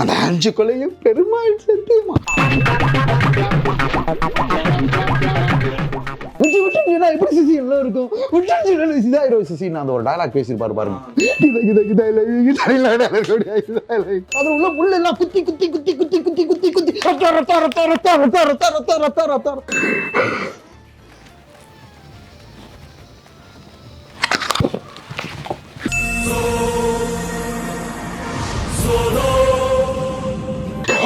அந்த அஞ்சு கொலையும் பெருமாள் சத்தியமா விட்டு விட்டு எப்படி சிசி என்ன இருக்கும் விட்டு இதாயிரம் இதாயிரும் நான் அந்த ஒரு டயலாக் பேசியிருப்பாரு பாருங்க இல்லை அது உள்ள முள்ள எல்லாம் குத்தி குத்தி குத்தி குத்தி குத்தி குத்தி குத்தி ரத்தா ரத்தா ரத்தா ரத்தா ரத்தா ரத்தா ரத்தா ரத்தா ரத்தா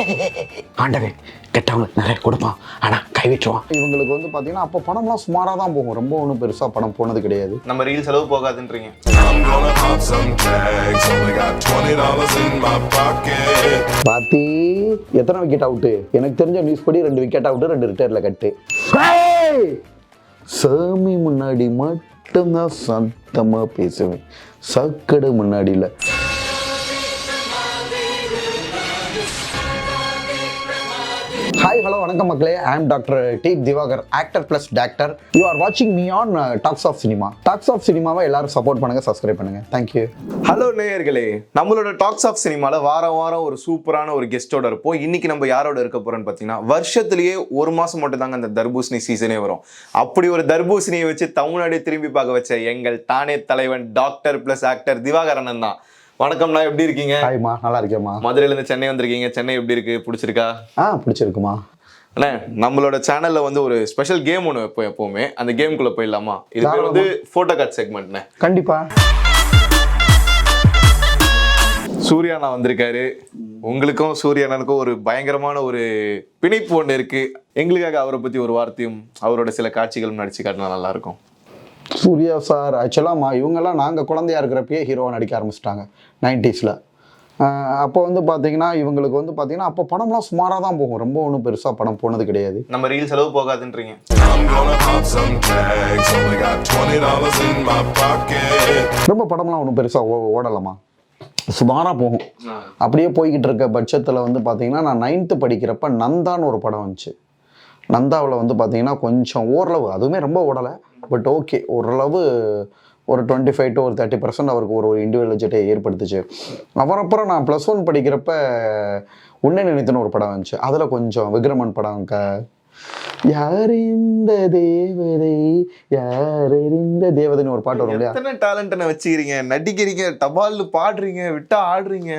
ஆண்டவன் கெட்டவங்களுக்கு நிறைய கொடுப்பான் ஆனால் கைவிட்டுருவான் இவங்களுக்கு வந்து பார்த்தீங்கன்னா அப்போ பணம்லாம் சுமாராக தான் போகும். ரொம்ப ஒன்றும் பெருசாக பணம் போனது கிடையாது. நம்ம ரீல் செலவு போகாதுன்றீங்க. பாத்தி எத்தனை விக்கெட் அவுட்டு எனக்கு தெரிஞ்ச நியூஸ் படி ரெண்டு விக்கெட் அவுட்டு ரெண்டு ரிட்டையரில் கட்டு சாமி முன்னாடி மட்டும் மட்டும்தான் சத்தமாக பேசுவேன். சக்கடு முன்னாடியில். வணக்கம் மக்களே. I am doctor D Diwakar actor plus doctor you are வாட்சிங் me on talks of cinema talks of சினிமாவை எல்லாரும் சப்போர்ட் பண்ணுங்க சப்ஸ்கிரைப் பண்ணுங்க. தேங்க்யூ ஹலோ நேயர்களே. நம்மளோட டாக்ஸ் ஆஃப் சினிமால வாரம் வாரம் ஒரு சூப்பரான ஒரு கெஸ்டோட இருப்போம். இன்னைக்கு நம்ம யாரோட இருக்க போறோம்னு பார்த்தீங்கன்னா வருஷத்திலேயே ஒரு மாசம் மட்டும் தாங்க அந்த தர்பூசணி சீசனே வரும். அப்படி ஒரு தர்பூசணியை வச்சு தமிழ்நாடு திரும்பி பார்க்க வச்ச எங்கள் தானே தலைவன் டாக்டர் பிளஸ் ஆக்டர் திவாகரனன் தான். வணக்கம்ண்ணா எப்படி இருக்கீங்க? ஹாய்மா நல்லா இருக்கேம்மா. மதுரையில இருந்து சென்னை வந்திருக்கீங்க. சென்னை எப்படி இருக்கு? பிடிச்சிருக்கா? ஆ பிடிச்சிருக்குமா. அண்ணே நம்மளோட சேனல்ல வந்து ஒரு ஸ்பெஷல் கேம் ஒன்று வைப்போம் எப்பவுமே? அந்த கேமுக்குள்ள போயிடலாமா? இது பேர் வந்து போட்டோ கார்ட் செக்மெண்ட்ண்ணே கண்டிப்பா. சூர்யா அண்ணா வந்திருக்காரு. உங்களுக்கும் சூர்யா அண்ணனுக்கும் ஒரு பயங்கரமான ஒரு பிணைப்பு ஒன்று இருக்கு. எங்களுக்காக அவரை பத்தி ஒரு வார்த்தையும் அவரோட சில காட்சிகளும் நடிச்சு காட்டினா நல்லா இருக்கும் சூர்யா சார் ஆக்சுவலாமா இவங்கெல்லாம் நாங்கள் குழந்தையா இருக்கிறப்பயே ஹீரோவா நடிக்க ஆரம்பிச்சிட்டாங்க. நைன்டிஸில் அப்போ வந்து பார்த்தீங்கன்னா இவங்களுக்கு வந்து பார்த்தீங்கன்னா அப்போ படம்லாம் சுமாராக தான் போகும். ரொம்ப ஒன்றும் பெருசாக படம் போனது கிடையாது. நம்ம ரீல் செலவு போகாதுன்றீங்க. ரொம்ப படம்லாம் ஒன்றும் பெருசாக ஓ ஓடலாமா சுமாராக போகும். அப்படியே போய்கிட்டு இருக்க பட்சத்தில் வந்து பார்த்தீங்கன்னா நான் நைன்த்து படிக்கிறப்ப நந்தான்னு ஒரு படம் வந்துச்சு. நந்தாவில் வந்து பார்த்தீங்கன்னா கொஞ்சம் ஓரளவு அதுவுமே ரொம்ப ஓடலை. பட் ஓகே ஓரளவு ஒரு டுவெண்ட்டி ஃபைவ் டு ஒரு தேர்ட்டி பர்சன்ட் அவருக்கு ஒரு இண்டிவிஜுவலிட்டியை ஏற்படுத்துச்சு. அப்புறம் நான் ப்ளஸ் ஒன் படிக்கிறப்ப உன்னை நினைத்துன்னு ஒரு படம் வந்துச்சு. அதில் கொஞ்சம் விக்ரமன் படம் க யார் இந்த தேவதை? யார் இந்த தேவதைன்னு ஒரு பாட்டு வரும் இல்லையா? எத்தனை டேலண்ட் வச்சுக்கிறீங்க? நடிக்கிறீங்க டபால் பாடுறீங்க விட்டா ஆடுறீங்க.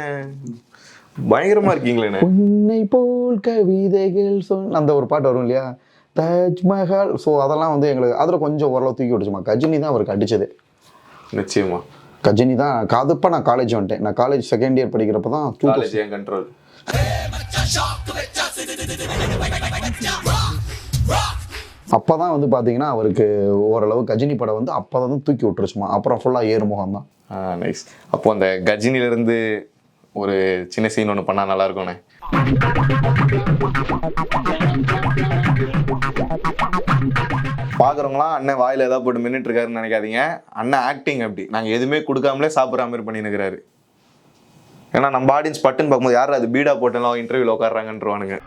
பயங்கரமா இருக்கீங்களே உன்னை போல் கவிதைகள் சொன்ன அந்த ஒரு பாட்டு வரும் இல்லையா? தாஜ்மஹால். ஸோ அதெல்லாம் வந்து எங்களுக்கு அதில் கொஞ்சம் ஓரளவு தூக்கி விட்டுச்சுமா கஜினி தான் அவருக்கு அடிச்சது. நிச்சயமா. கஜினி தான் அதுப்போ நான் காலேஜ் வந்துட்டேன். நான் காலேஜ் செகண்ட் இயர் படிக்கிறப்ப தான் டூ காலேஜ் என் கண்ட்ரோல் அப்போ தான் வந்து பார்த்தீங்கன்னா அவருக்கு ஓரளவு கஜினி படம் வந்து அப்போ தான் தூக்கி விட்டுருச்சுமா. அப்புறம் ஃபுல்லாக ஏறுமுகம் தான். நைஸ் அப்போ அந்த கஜினில இருந்து ஒரு சின்ன சீன் ஒன்று பண்ணா நல்லா இருக்கும்ண்ணே பார்க்குறவங்களாம் அண்ணன் வாயில ஏதாவது போட்டு மின்னுட்டு இருக்காருன்னு நினைக்காதீங்க. அண்ணன் ஆக்டிங் அப்படி. நாங்க எதுவுமே கொடுக்காமலே சாப்பிட்ற மாதிரி பண்ணினுக்கிறாரு ஏன்னா நம்ம ஆடியன்ஸ் பட்டுன்னு பார்க்கும்போது யார் அது பீடா போட்டெல்லாம் இன்டர்வியூவில் உட்காடுறாங்கன்றவானுங்க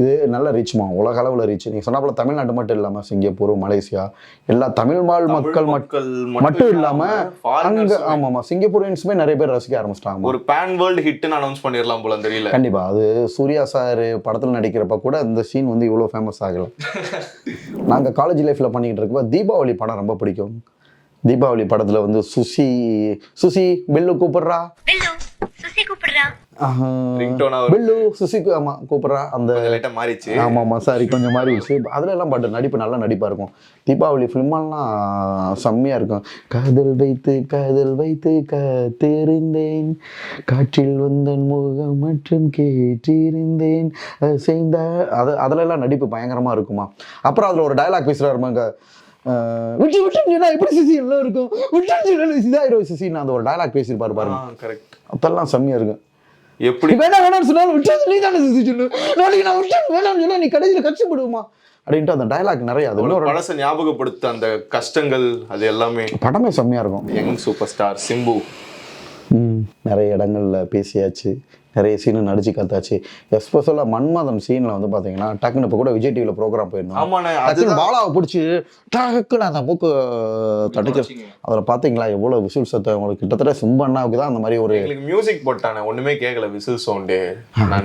இது நல்ல ரீச்மா உலக அளவில் ரீச் நீங்கள் சொன்னாப்புல தமிழ்நாடு மட்டும் இல்லாமல் சிங்கப்பூர் மலேசியா எல்லா தமிழ் வாழ் மக்கள் மக்கள் மட்டும் இல்லாமல் அங்கே ஆமாம் ஆமாம். சிங்கப்பூரியன்ஸுமே நிறைய பேர் ரசிக்க ஆரம்பிச்சிட்டாங்க ஒரு பேன் வேர்ல்டு ஹிட்னு அனௌன்ஸ் பண்ணிடலாம் போல தெரியல. கண்டிப்பா. அது சூர்யா சார் படத்தில் நடிக்கிறப்ப கூட இந்த சீன் வந்து இவ்வளோ ஃபேமஸ் ஆகல. நாங்கள் காலேஜ் லைஃப்பில் பண்ணிக்கிட்டு இருக்கப்ப தீபாவளி படம் ரொம்ப பிடிக்கும். தீபாவளி படத்தில் வந்து சுசி சுசி பில்லு கூப்பிடுறா. பில்லு சுசி கூப்பிடுறா ஆஹா. ரிங்டோனா ஒரு பில்லு சுசி கூ- ஆமா கூப்பிடுறா. அந்த லைட்டா மாறிச்சு ஆமா ஆமா சாரி கொஞ்சம் மாறிடுச்சு. அதுல எல்லாம் பாட்டு நடிப்பு நல்ல நடிப்பா இருக்கும். தீபாவளி ஃபிலிமெல்லாம் செம்மையா இருக்கும். காதல் வைத்து காதல் வைத்து காத்திருந்தேன். காற்றில் வந்தன் முகம் மற்றும் கேட்டிருந்தேன். செய்த அது அதுல எல்லாம் நடிப்பு பயங்கரமா இருக்குமா. அப்புறம் அதுல ஒரு டயலாக் பேசுறாருமாங்க விட்டு விட்டு சொன்னா எப்படி சிசி எல்லாம் இருக்கும்? விட்டு இதாயிரும் சிசி அந்த ஒரு டயலாக் பேசியிருப்பாரு பாருங்க. கரெக்ட் அதெல்லாம் செம்மையா இருக்கும். எப்படி? நீ வேணாம் வேணாம்னு சொன்னாலும் விட்டு நீ தானே சிசி சொல்லு நாளைக்கு நான் விட்டு வேணாம்னு சொன்னா நீ கடைசியில் கஷ்டப்படுமா அப்படின்ட்டு அந்த டயலாக் நிறைய. அது ஒரு இன்னொரு பழச ஞாபகப்படுத்த அந்த கஷ்டங்கள் அது எல்லாமே படமே செம்மையா இருக்கும். Young super star Simbu. நிறைய இடங்கள்ல பேசியாச்சு. நிறைய சீனு நடிச்சு கத்தாச்சு. எஸ்பெஷலாக மன்மதன் சீனில் வந்து பார்த்தீங்கன்னா டக்குன்னு இப்போ கூட விஜய் டிவியில் ப்ரோக்ராம் போயிருந்தோம். பாலாவை பிடிச்சி டக்குன்னு அந்த மூக்கு தடுக்க அதில் பார்த்தீங்களா எவ்வளோ விசில் சத்தம் உங்களுக்கு கிட்டத்தட்ட சிம்பண்ணாவுக்கு தான் அந்த மாதிரி ஒரு மியூசிக் போட்டானே ஒண்ணுமே கேட்கல விசில் சவுண்டு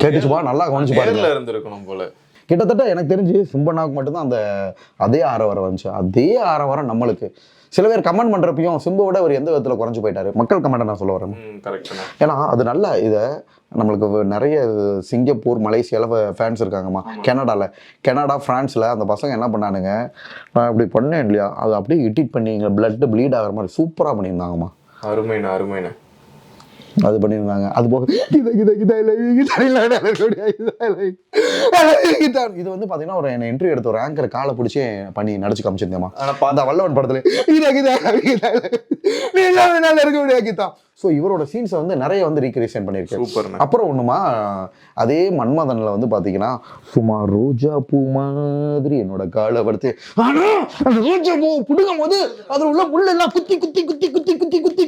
கேட்டுச்சுப்பா நல்லா கவனிச்சு நேர்ல இருந்திருக்கணும் போல. கிட்டத்தட்ட எனக்கு தெரிஞ்சு சிம்பண்ணாவுக்கு மட்டும்தான் அந்த அதே ஆரவாரம் வந்துச்சு. அதே ஆரவாரம் நம்மளுக்கு. சில பேர் கமெண்ட் பண்ணுறப்பையும் சிம்பை விட அவர் எந்த விதத்தில் குறைஞ்சு போயிட்டாரு? மக்கள் கமெண்ட் நான் சொல்ல வரேன். ஏன்னா அது நல்ல இதை நம்மளுக்கு நிறைய சிங்கப்பூர் மலேசியாவில் ஃபேன்ஸ் இருக்காங்கம்மா. கனடாவில் கனடா ஃப்ரான்ஸில் அந்த பசங்க என்ன பண்ணானுங்க? நான் இப்படி பண்ணேன் இல்லையா? அது அப்படியே எடிட் பண்ணி பிளட்டு ப்ளீட் ஆகிற மாதிரி சூப்பராக பண்ணியிருந்தாங்கம்மா. அருமைண்ணே அருமைண்ணே. அது பண்ணியிருந்தாங்க அது போக கித கித கித இல்லை கித கித கித இது வந்து பார்த்தீங்கன்னா ஒரு என்ன இன்டர்வியூ எடுத்த ஒரு ஆங்கர் காலை பிடிச்சி பண்ணி நடிச்சு காமிச்சிருந்தேம்மா ஆனா அந்த வல்லவன் படத்துல இதா இதா இதா நீ இல்லாம என்னால இருக்க முடியாது கீதா ஸோ இவரோட சீன்ஸை வந்து நிறைய வந்து ரீக்ரியேஷன் பண்ணியிருக்கேன் அப்புறம் ஒண்ணுமா அதே மன்மதன்ல வந்து பாத்தீங்கன்னா சும்மா ரோஜா பூ மாதிரி என்னோட காலை படுத்து ஆனா அந்த ரோஜா பூ பிடுங்கும் போது அதுல உள்ள முள்ள எல்லாம் குத்தி குத்தி குத்தி குத்தி குத்தி குத்தி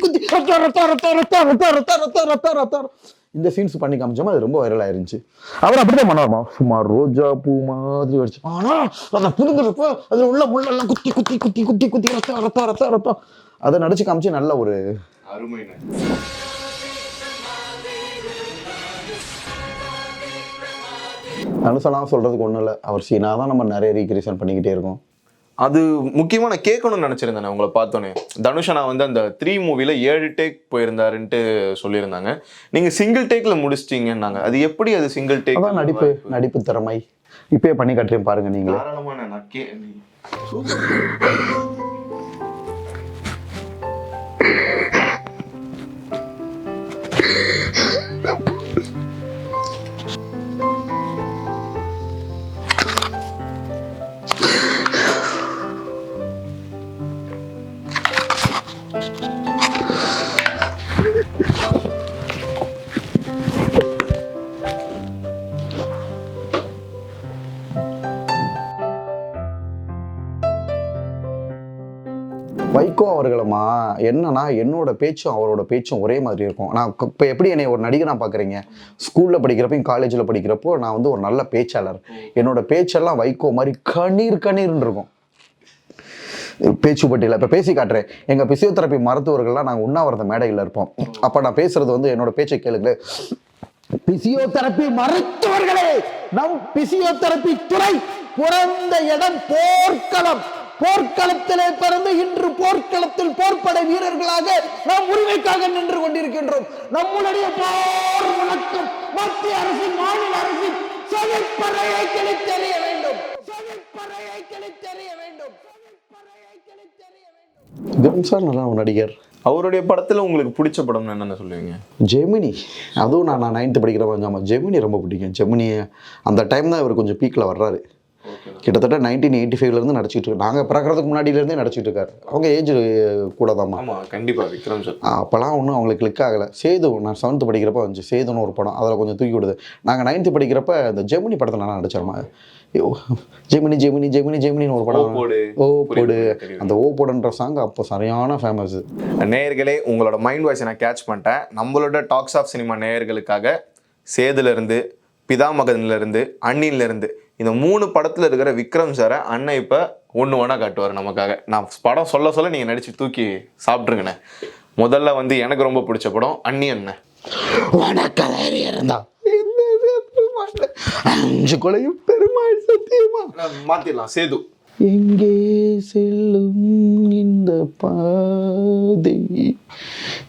இந்த சீன்ஸ் பண்ணி காமிச்சோமா அது ரொம்ப வைரல் ஆயிருந்துச்சு அவர் அப்படிதான் மனோரமா சுமார் ரோஜா பூ மாதிரி வச்சு ஆனா அதை புதுங்கிறப்ப அதுல உள்ள முள்ளெல்லாம் குத்தி குத்தி குத்தி குத்தி குத்தி ரத்தம் ரத்தம் ரத்தம் ரத்தம் அதை நடிச்சு காமிச்சு நல்ல ஒரு அருமை அனுசலாம் சொல்றதுக்கு ஒன்றும் இல்லை அவர் சீனா தான் நம்ம நிறைய ரீக்ரியேஷன் பண்ணிக்கிட்டே இருக்கோம் அது முக்கியமா நான் கேட்கணும்னு நினைச்சிருந்தேன் உங்களை பார்த்தோன்னே. தனுஷனா வந்து அந்த த்ரீ மூவில ஏழு டேக் போயிருந்தாருன்ட்டு சொல்லியிருந்தாங்க. நீங்க சிங்கிள் டேக்ல முடிச்சிட்டீங்கன்னாங்க. அது எப்படி அது சிங்கிள் டேக் நடிப்பு நடிப்பு திறமை. இப்பயே பண்ணி காட்டுறேன் பாருங்க நீங்களே. அவர்களுமா என்னன்னா என்னோட பேச்சும் அவரோட பேச்சும் ஒரே மாதிரி இருக்கும். நான் இப்போ எப்படி என்னை ஒரு நடிகனா பார்க்குறீங்க ஸ்கூலில் படிக்கிறப்பையும் காலேஜில் படிக்கிறப்போ நான் வந்து ஒரு நல்ல பேச்சாளர். என்னோட பேச்செல்லாம் வைகோ மாதிரி கணீர் கணீர்னு இருக்கும். பேச்சு பட்டியல. இப்போ பேசி காட்டுறேன். எங்கள் பிசியோதெரப்பி மருத்துவர்கள்லாம் நாங்கள் உண்ணாவிரத மேடையில் இருப்போம். அப்போ நான் பேசுறது வந்து என்னோட பேச்சை கேளுங்களே பிசியோதெரப்பி மருத்துவர்களே நம் பிசியோதெரப்பி துறை பிறந்த இடம் போர்க்களம். போர்க்களத்திலே பிறந்து இன்று போர்க்களத்தில் போர்ப்படை வீரர்களாக நாம் உரிமைக்காக நின்று கொண்டிருக்கின்றோம். நம்முடைய போர் முழக்கம் மத்திய அரசின் மாநில அரசின் செழிப்பறையை கிழித்தெறிய வேண்டும். செழிப்பறையை கிழித்தெறிய வேண்டும். சார் நல்லா ஒரு நடிகர். அவருடைய படத்துல உங்களுக்கு பிடிச்ச படம்னு என்னென்ன சொல்லுவீங்க? ஜெமினி. அதுவும் நான் நான் நைன்த்து படிக்கிற ஆமாம் ஜெமினி ரொம்ப பிடிக்கும். ஜெமினி அந்த டைம் தான் இவர் கொஞ்சம் பீக்கில் வர்றாரு. கிட்டத்தட்ட நைன்டீன் எயிட்டி ஃபைவ்லேருந்து நடிச்சிட்டு இருக்கு நாங்கள் பிறக்கிறதுக்கு முன்னாடியிலேருந்தே நடிச்சிட்டு இருக்காரு. அவங்க ஏஜ் கூட தான்மா ஆமா கண்டிப்பா விக்ரம் சார் அப்போல்லாம் ஒன்றும் அவங்களுக்கு கிளிக் ஆகலை. சேது நான் செவன்த்து படிக்கிறப்ப வந்துச்சு. சேதுன்னு ஒரு படம். அதில் கொஞ்சம் தூக்கி விடுது. நாங்கள் நைன்த்து படிக்கிறப்ப இந்த ஜெமினி படத்தில் நான் நடிச்சோமா ஐயோ ஜெமினி ஜெமினி ஜெமினி ஜெமினின்னு ஒரு படம். போடு ஓ போடு. அந்த ஓ போடுன்ற சாங் அப்போ சரியான ஃபேமஸ் நேயர்களே உங்களோட மைண்ட் வாய்ஸை நான் கேட்ச் பண்ணிட்டேன். நம்மளோட டாக்ஸ் ஆஃப் சினிமா நேயர்களுக்காக சேதுல இருந்து பிதாமகன்ல இருந்து அண்ணில இருந்து இந்த மூணு படத்துல இருக்கிற விக்ரம் சாரை அண்ணன் இப்ப ஒண்ணு ஒண்ணா காட்டுவார் நமக்காக. நான் படம் சொல்ல சொல்ல நீங்க நடிச்சு தூக்கி சாப்பிட்ருங்கண்ணே முதல்ல வந்து எனக்கு ரொம்ப பிடிச்ச படம் அண்ணி அண்ணன் அஞ்சு கொலையும் பெருமாள் சத்தியமா? மாத்திடலாம் சேது. எங்கே செல்லும் இந்த பாதை?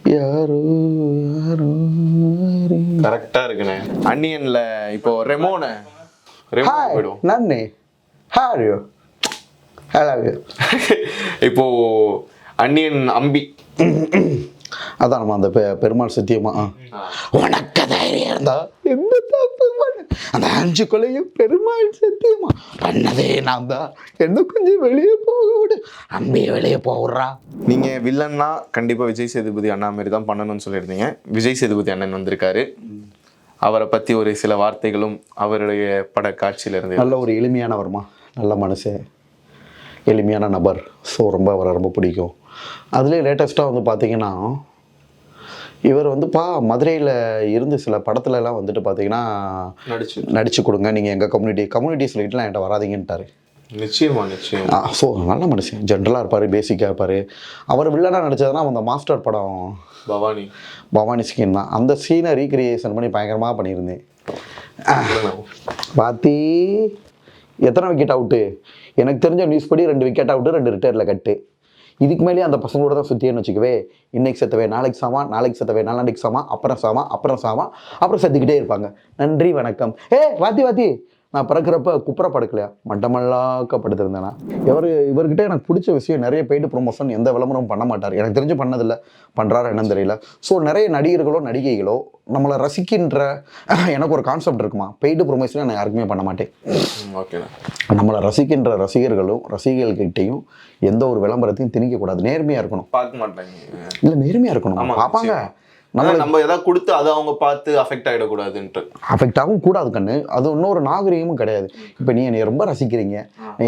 யாரோ யாரோ. கரெக்டா இருக்குண்ணே. அன்னியன்ல இப்போ ரெமோன. ரெமோ ஹாய் போயிடும். நன்னி ஹார் யூ ஐ லவ் யூ இப்போ அன்னியன் அம்பி. அதான் நம்ம அந்த பெ- பெருமாள் சத்தியமா. உனக்க தைரியம் இருந்தா தப்பு பண்ண அந்த அஞ்சு கொலையும் பெருமாள் சத்தியமா? பண்ணதே நான் தான். என்ன கொஞ்சம் வெளியே போக விடு. அம்பிய வெளியே போடுறா நீங்க வில்லன்னா கண்டிப்பா விஜய் சேதுபதி அண்ணா மாதிரி தான் பண்ணணும்னு சொல்லியிருந்தீங்க. விஜய் சேதுபதி அண்ணன் வந்திருக்காரு. அவரை பத்தி ஒரு சில வார்த்தைகளும் அவருடைய பட காட்சியில இருந்து நல்ல ஒரு எளிமையானவர்மா. நல்ல மனுஷன். எளிமையான நபர். ஸோ ரொம்ப அவரை ரொம்ப பிடிக்கும். அதுலேயே லேட்டஸ்ட்டாக வந்து பார்த்தீங்கன்னா இவர் வந்துப்பா மதுரையில் இருந்து சில படத்துல எல்லாம் வந்துட்டு பார்த்தீங்கன்னா நடிச்சு. நடிச்சு கொடுங்க. நீங்கள் எங்கள் கம்யூனிட்டி கம்யூனிட்டி சொல்லிட்டுலாம் என்கிட்ட வராதீங்கன்ட்டாரு. நிச்சயமா நிச்சயம். ஸோ நல்ல மனுஷன். ஜென்ரலாக இருப்பார் பேசிக்காக இருப்பார். அவர் வில்லனாக நடிச்சதுன்னா அந்த மாஸ்டர் படம் பவானி. பவானி ஸ்கின் தான். அந்த சீனை ரீக்ரியேஷன் பண்ணி பயங்கரமாக பண்ணியிருந்தேன். பாத்தி எத்தனை விக்கெட் அவுட்டு எனக்கு தெரிஞ்ச நியூஸ் படி ரெண்டு விக்கெட் அவுட்டு ரெண்டு ரிட்டையரில் கட்டு இதுக்கு மேலேயே அந்த பசங்களோட தான் சுற்றியேன்னு வச்சுக்கவே இன்னைக்கு செத்தவே நாளைக்கு சாமா நாளைக்கு செத்தவே நாளான்னைக்கு சாமா அப்புறம் சாமா அப்புறம் சாமா அப்புறம் செத்துக்கிட்டே இருப்பாங்க. நன்றி வணக்கம். ஏ வாத்தி வாத்தி. நான் பிறக்கிறப்ப குப்புற படுக்கலையா மட்டமல்லாக்க படுத்திருந்தேனா இவர் இவர்கிட்ட எனக்கு பிடிச்ச விஷயம் நிறைய பெய்டு ப்ரொமோஷன் எந்த விளம்பரமும் பண்ண மாட்டார். எனக்கு தெரிஞ்சு பண்ணதில்லை. பண்ணுறாரு என்னன்னு தெரியல. ஸோ நிறைய நடிகர்களோ நடிகைகளோ நம்மளை ரசிக்கின்ற எனக்கு ஒரு கான்செப்ட் இருக்குமா? பெய்டு ப்ரொமோஷன் நான் யாருக்குமே பண்ண மாட்டேன். ஓகேண்ணா நம்மளை ரசிக்கின்ற ரசிகர்களும் ரசிகர்கள்கிட்டையும் எந்த ஒரு விளம்பரத்தையும் திணிக்கக்கூடாது. நேர்மையாக இருக்கணும். பார்க்க மாட்டாங்க. இல்லை நேர்மையாக இருக்கணும். பார்ப்பாங்க. நம்ம நம்ம ஏதாவது கொடுத்து அதை அவங்க பார்த்து அஃபெக்ட் ஆயிடக்கூடாதுன்ட்டு. அஃபெக்ட் ஆகவும் கூடாது கண்ணு. அது இன்னொரு நாகரிகமும் கிடையாது. இப்போ நீ என்னை ரொம்ப ரசிக்கிறீங்க.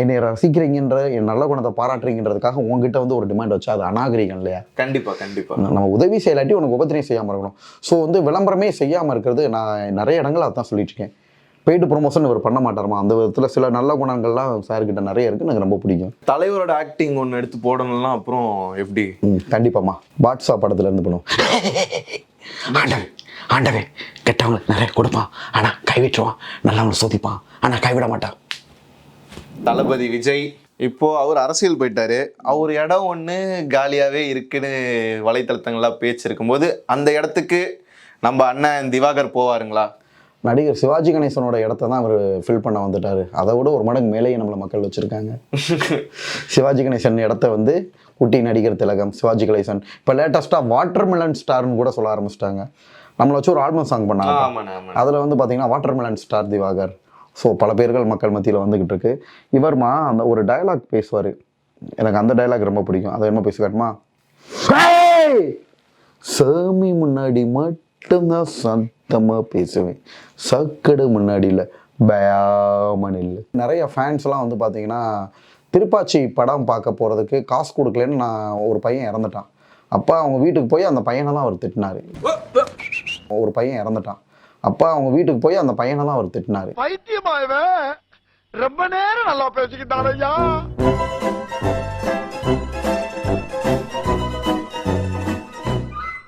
என்னை ரசிக்கிறீங்கன்ற என் நல்ல குணத்தை பாராட்டுறீங்கன்றதுக்காக உங்ககிட்ட வந்து ஒரு டிமாண்ட் வச்சா அது அநாகரிகம் இல்லையா? கண்டிப்பா கண்டிப்பா. நம்ம உதவி செய்யலாட்டி உனக்கு உபத்திரம் செய்யாமல் இருக்கணும். ஸோ வந்து விளம்பரமே செய்யாமல் இருக்கிறது நான் நிறைய இடங்கள் அதான் சொல்லிட்டு இருக்கேன். பெய்டு ப்ரொமோஷன் இவர் பண்ண மாட்டாருமா? அந்த விதத்தில் சில நல்ல குணங்கள்லாம் சார்கிட்ட நிறைய இருக்குது எனக்கு ரொம்ப பிடிக்கும். தலைவரோட ஆக்டிங் ஒன்று எடுத்து போடணும்னா அப்புறம் எப்படி? கண்டிப்பாம்மா. பாட்ஷா படத்துல இருந்து பண்ணுவோம். ஆண்டவன் ஆண்டவன் கெட்டவங்களுக்கு நிறைய கொடுப்பான். ஆனால் கைவிட்டுருவான் நல்லவங்களை சோதிப்பான். ஆனால் கைவிட மாட்டான். தளபதி விஜய் இப்போ அவர் அரசியல் போயிட்டாரு. அவர் இடம் ஒன்று காலியாவே இருக்குன்னு வலைத்தளத்தங்களா பேச்சு இருக்கும்போது அந்த இடத்துக்கு நம்ம அண்ணன் திவாகர் போவாருங்களா? நடிகர் சிவாஜி கணேசனோட இடத்த தான் அவர் ஃபில் பண்ண வந்துட்டாரு. அதை விட ஒரு மடங்கு மேலேயே நம்மளை மக்கள் வச்சுருக்காங்க. சிவாஜி கணேசன் இடத்த வந்து குட்டி நடிகர் திலகம் சிவாஜி கணேசன். இப்போ லேட்டஸ்ட்டாக வாட்டர் மிலன் ஸ்டார்னு கூட சொல்ல ஆரம்பிச்சிட்டாங்க. நம்மளை வச்சு ஒரு ஆல்பம் சாங் பண்ணாங்க அதில் வந்து பார்த்தீங்கன்னா watermelon star Diwakar. So பல பேர்கள் மக்கள் மத்தியில் வந்துக்கிட்டு இருக்கு. இவர்மா அந்த ஒரு டயலாக் பேசுவார். எனக்கு அந்த டயலாக் ரொம்ப பிடிக்கும். அதை என்ன பேசி காட்டுமா "ஏய்! சாமி முன்னாடி மட்டும்தான் சத்தமாக பேசுவேன். சக்கடு முன்னாடியில் பயாமன் இல்லை நிறைய ஃபேன்ஸ்லாம் வந்து பார்த்தீங்கன்னா திருப்பாச்சி படம் பார்க்க போகிறதுக்கு காசு கொடுக்கலன்னு நான் ஒரு பையன் இறந்துட்டான். அப்போ அவங்க வீட்டுக்கு போய் அந்த பையனை தான் அவர் திட்டினார். ஒரு பையன் இறந்துட்டான். அப்பா அவங்க வீட்டுக்கு போய் அந்த பையனை தான் அவர் திட்டினார். ரொம்ப நேரம் நல்லா பேசிக்கிட்டான்